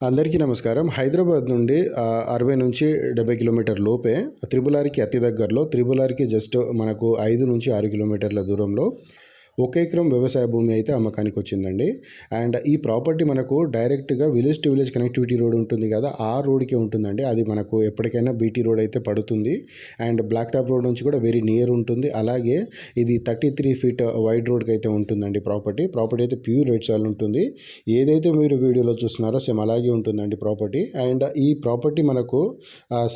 అందరికీ నమస్కారం. హైదరాబాద్ నుండి అరవై నుంచి డెబ్బై కిలోమీటర్ లోపే త్రిబులారికి అతి దగ్గరలో త్రిబులారికి జస్ట్ మనకు ఐదు నుంచి ఆరు కిలోమీటర్ల దూరంలో ఒక ఎకరం వ్యవసాయ భూమి అయితే అమ్మకానికి వచ్చిందండి. అండ్ ఈ ప్రాపర్టీ మనకు డైరెక్ట్గా village to village connectivity road ఉంటుంది కదా ఆ రోడ్కే ఉంటుందండి. అది మనకు ఎప్పటికైనా బీటీ రోడ్ అయితే పడుతుంది. అండ్ బ్లాక్ టాప్ రోడ్ నుంచి కూడా వెరీ నియర్ ఉంటుంది. అలాగే ఇది థర్టీ త్రీ ఫీట్ వైడ్ రోడ్కి అయితే ఉంటుందండి ప్రాపర్టీ. ప్రాపర్టీ అయితే ప్యూర్ రైట్ సాల్ ఉంటుంది. ఏదైతే మీరు వీడియోలో చూస్తున్నారో సేమ్ అలాగే ఉంటుందండి ప్రాపర్టీ. అండ్ ఈ ప్రాపర్టీ మనకు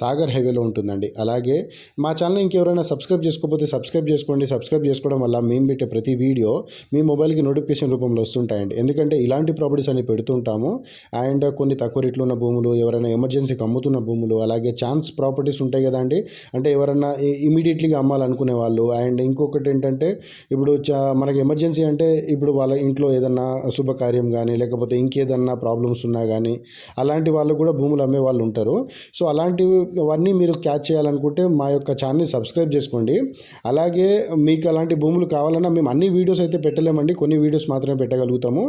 సాగర్ హైవేలో ఉంటుందండి. అలాగే మా ఛానల్ ఇంకెవరైనా సబ్స్క్రైబ్ చేసుకోకపోతే సబ్స్క్రైబ్ చేసుకోండి. సబ్స్క్రైబ్ చేసుకోవడం వల్ల మేము పెట్టే ప్రతి వీడియో వీడియో మీ మొబైల్కి నోటిఫికేషన్ రూపంలో వస్తుంటాయండి. ఎందుకంటే ఇలాంటి ప్రాపర్టీస్ అనేవి పెడుతుంటాము. అండ్ కొన్ని తక్కువ రేట్లు ఉన్న భూములు ఎవరైనా ఎమర్జెన్సీకి అమ్ముతున్న భూములు అలాగే ఛాన్స్ ప్రాపర్టీస్ ఉంటాయి కదండి అంటే ఎవరైనా ఇమీడియట్లీగా అమ్మాలనుకునే వాళ్ళు అండ్ ఇంకొకటి ఏంటంటే ఇప్పుడు చా మనకి ఎమర్జెన్సీ అంటే ఇప్పుడు వాళ్ళ ఇంట్లో ఏదన్నా శుభకార్యం కానీ లేకపోతే ఇంకేదన్నా ప్రాబ్లమ్స్ ఉన్నా కానీ అలాంటి వాళ్ళు కూడా భూములు అమ్మే వాళ్ళు ఉంటారు. సో అలాంటివన్నీ మీరు క్యాచ్ చేయాలనుకుంటే మా యొక్క ఛానల్ని సబ్స్క్రైబ్ చేసుకోండి. అలాగే మీకు అలాంటి భూములు కావాలన్నా మేము అన్ని వీడియోస్ అయితే పెట్టలేమండి. కొన్ని వీడియోస్ మాత్రమే పెట్టగలుగుతాము.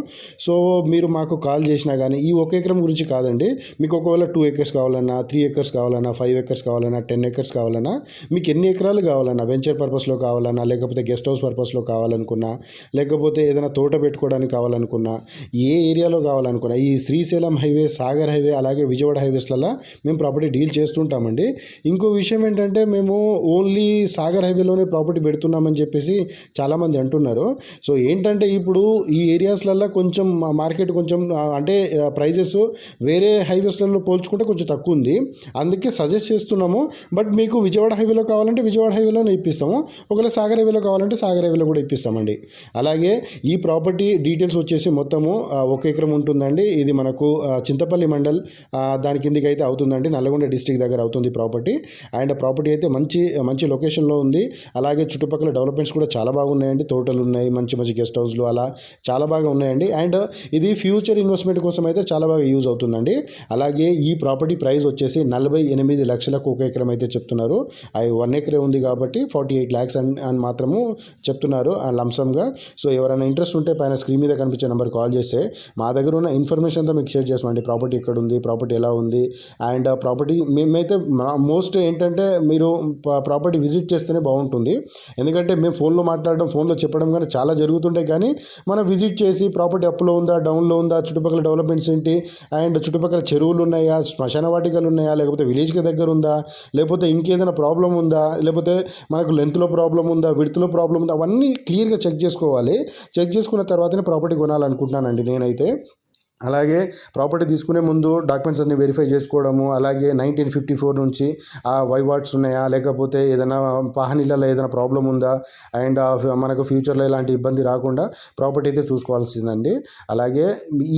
సో మీరు మాకు కాల్ చేసినా కానీ ఈ ఒక ఎకరం గురించి కాదండి. మీకు ఒకవేళ టూ ఎకర్స్ కావాలన్నా త్రీ ఎకర్స్ కావాలన్నా ఫైవ్ ఎకర్స్ కావాలన్నా టెన్ ఎకర్స్ కావాలన్నా మీకు ఎన్ని ఎకరాలు కావాలన్నా వెంచర్ పర్పస్లో కావాలన్నా లేకపోతే గెస్ట్ హౌస్ పర్పస్లో కావాలనుకున్నా లేకపోతే ఏదైనా తోట పెట్టుకోవడానికి కావాలనుకున్నా ఏ ఏరియాలో కావాలనుకున్నా ఈ శ్రీశైలం హైవే సాగర్ హైవే అలాగే విజయవాడ హైవేస్లలో మేము ప్రాపర్టీ డీల్ చేస్తుంటామండి. ఇంకో విషయం ఏంటంటే మేము ఓన్లీ సాగర్ హైవేలోనే ప్రాపర్టీ పెడుతున్నామని చెప్పేసి చాలామంది అంటున్నారు. సో ఏంటంటే ఇప్పుడు ఈ ఏరియాస్లలో కొంచెం మా మార్కెట్ కొంచెం అంటే ప్రైజెస్ వేరే హైవేస్లలో పోల్చుకుంటే కొంచెం తక్కువ ఉంది. అందుకే సజెస్ట్ చేస్తున్నాము. బట్ మీకు విజయవాడ హైవేలో కావాలంటే విజయవాడ హైవేలోనే ఇప్పిస్తాము. ఒకవేళ సాగర్ హైవేలో కావాలంటే సాగర్ హైవేలో కూడా ఇప్పిస్తామండి. అలాగే ఈ ప్రాపర్టీ డీటెయిల్స్ వచ్చేసి మొత్తము ఒక ఎకరం ఉంటుందండి. ఇది మనకు చింతపల్లి మండల్ దాని కిందికి అయితే అవుతుందండి. నల్లగొండ డిస్టిక్ దగ్గర అవుతుంది ప్రాపర్టీ. అండ్ ప్రాపర్టీ అయితే మంచి మంచి లొకేషన్లో ఉంది. అలాగే చుట్టుపక్కల డెవలప్మెంట్స్ కూడా చాలా బాగున్నాయండి. తోటలు ఉన్నాయి మంచి మంచి గెస్ట్ హౌస్లు అలా చాలా బాగా ఉన్నాయండి. అండ్ ఇది ఫ్యూచర్ ఇన్వెస్ట్మెంట్ కోసం అయితే చాలా బాగా యూజ్ అవుతుందండి. అలాగే ఈ ప్రాపర్టీ ప్రైస్ వచ్చేసి నలభై ఎనిమిది లక్షలకు ఒక ఎకరం అయితే చెప్తున్నారు. అవి వన్ ఎకరే ఉంది కాబట్టి ఫార్టీ ఎయిట్ ల్యాక్స్ అని అని మాత్రము చెప్తున్నారు ఆ లంసంగా సో ఎవరైనా ఇంట్రెస్ట్ ఉంటే పైన స్క్రీన్ మీద కనిపించే నెంబర్ కాల్ చేస్తే మా దగ్గర ఉన్న ఇన్ఫర్మేషన్ అంతా మీకు షేర్ చేస్తామండి. ప్రాపర్టీ ఎక్కడ ఉంది ప్రాపర్టీ ఎలా ఉంది అండ్ ప్రాపర్టీ మేమైతే మోస్ట్ ఏంటంటే మీరు ప్రాపర్టీ విజిట్ చేస్తేనే బాగుంటుంది. ఎందుకంటే మేము ఫోన్లో మాట్లాడడం ఫోన్లో చెప్పడం కానీ చాలా జరుగుతుంటాయి. కానీ మనం విజిట్ చేసి ప్రాపర్టీ అప్లో ఉందా డౌన్లో ఉందా చుట్టుపక్కల డెవలప్మెంట్స్ ఏంటి అండ్ చుట్టుపక్కల చెరువులు ఉన్నాయా శ్మశాన వాటికలు ఉన్నాయా లేకపోతే విలేజ్కి దగ్గర ఉందా లేకపోతే ఇంకేదైనా ప్రాబ్లం ఉందా లేకపోతే మనకు లెంత్లో ప్రాబ్లం ఉందా విడుతులో ప్రాబ్లం ఉందా అవన్నీ క్లియర్గా చెక్ చేసుకోవాలి. చెక్ చేసుకున్న తర్వాతనే ప్రాపర్టీ కొనాలనుకుంటున్నానండి నేనైతే. అలాగే ప్రాపర్టీ తీసుకునే ముందు డాక్యుమెంట్స్ అన్ని వెరిఫై చేసుకోవడము అలాగే నైన్టీన్ ఫిఫ్టీ ఫోర్ నుంచి ఆ వైవాట్స్ ఉన్నాయా? లేకపోతే ఏదైనా పాహనీలలో ఏదైనా ప్రాబ్లం ఉందా? అండ్ మనకు ఫ్యూచర్లో ఎలాంటి ఇబ్బంది రాకుండా ప్రాపర్టీ అయితే చూసుకోవాల్సిందండి. అలాగే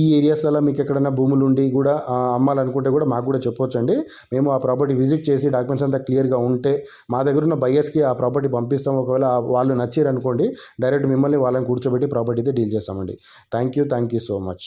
ఈ ఏరియాస్లలో మీకు ఎక్కడైనా భూములు ఉండి కూడా అమ్మాలనుకుంటే కూడా మాకు కూడా చెప్పొచ్చండి. మేము ఆ ప్రాపర్టీ విజిట్ చేసి డాక్యుమెంట్స్ అంతా క్లియర్గా ఉంటే మా దగ్గర ఉన్న బయ్యర్స్కి ఆ ప్రాపర్టీ పంపిస్తాం. ఒకవేళ వాళ్ళు నచ్చారనుకోండి డైరెక్ట్ మిమ్మల్ని వాళ్ళని కూర్చోబెట్టి ప్రాపర్టీ అయితే డీల్ చేస్తామండి. Thank you thank you so much.